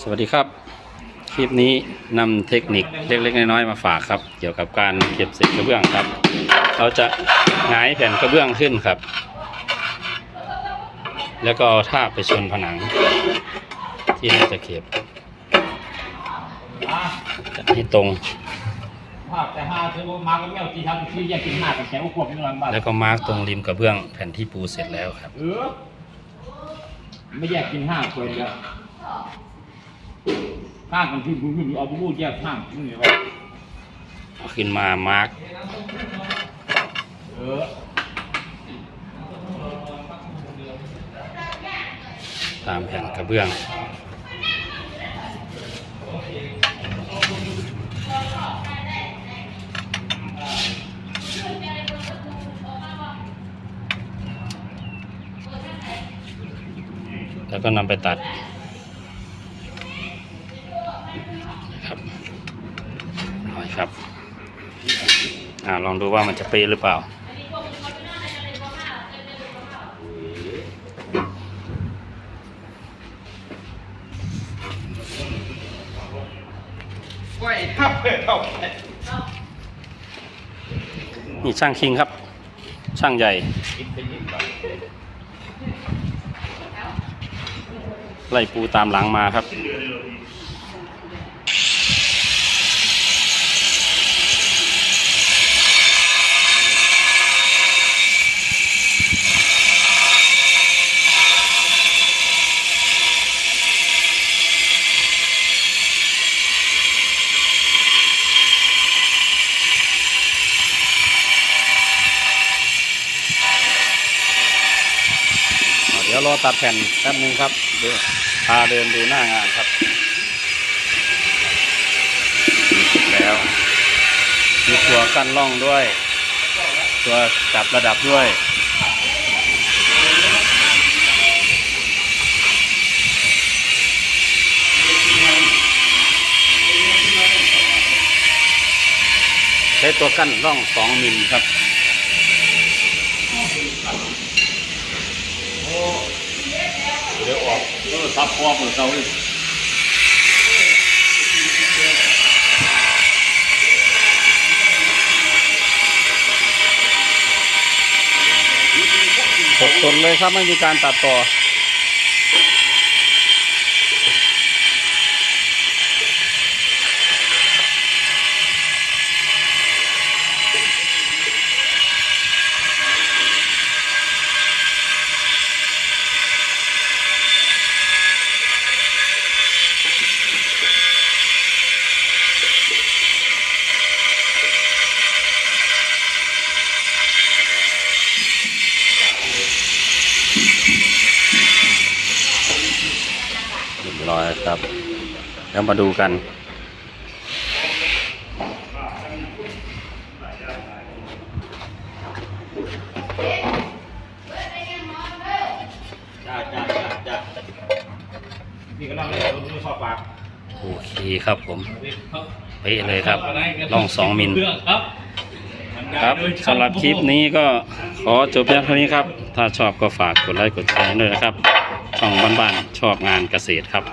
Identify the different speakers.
Speaker 1: สวัสดีครับ คลิปนี้นำเทคนิคเล็กๆน้อยๆมาฝากครับ เกี่ยวกับการเก็บเศษกระเบื้องครับ เราจะหงายแผ่นกระเบื้องขึ้นครับ แล้วก็เอาท่าไปชนผนัง ที่เราจะเก็บจะให้ตรง
Speaker 2: แต่ห้าซื้อมาก็ไม่เอาจีทำที่แยกกินห้ากับแถวขวบเป็นรัง
Speaker 1: แล้วก็มาร์กตรงริมกระเบื้องแผ่นที่ปูเสร็จแล้วครับ
Speaker 2: เออไม่แยกกินห้าคนแล้ว ข้างกันที่บูบูเอาบูบูแยกข้างนี่ไงวะ
Speaker 1: เอาขึ้นมามาร์ก
Speaker 2: เออ
Speaker 1: ตามแผ่นกระเบื้องแล้วก็นำไปตัด ครับอ่าลองดูว่ามันจะเป๊ะหรือเปล่า
Speaker 2: ไว้ครับเพื่อเข้าไป
Speaker 1: นี่ช่างคิงครับ ช่างใหญ่
Speaker 2: ไล่
Speaker 1: ปูตามหลังมาครับ ยวรอตัดแผ่นแป๊บนึงครับเดี๋ยวพาเดินดูหน้างานครับแล้วมีตัวกั้นร่องด้วย ตัวจับระดับด้วยใช้ตัวกั้นร่อง 2 มิลครับ
Speaker 2: เดี๋ยวออกเออซับพอมือเขาเลย
Speaker 1: สดๆเลยครับไม่มีการตัดต่อ อยครับ แล้วมาดูกัน
Speaker 2: จ้าจ้าจ้าจ้าพี่ก็นั่งเล่นรถมือเข้าปาก
Speaker 1: โอเคครับผมเป๊ะเลยครับร่องสองมิล
Speaker 2: ครับ
Speaker 1: ครับสำหรับคลิปนี้ก็ขอจบเพียงเท่านี้ครับ ถ้าชอบก็ฝากกดไลค์กดแชร์ด้วยนะครับ ช่องบ้านๆชอบงานเกษตรครับ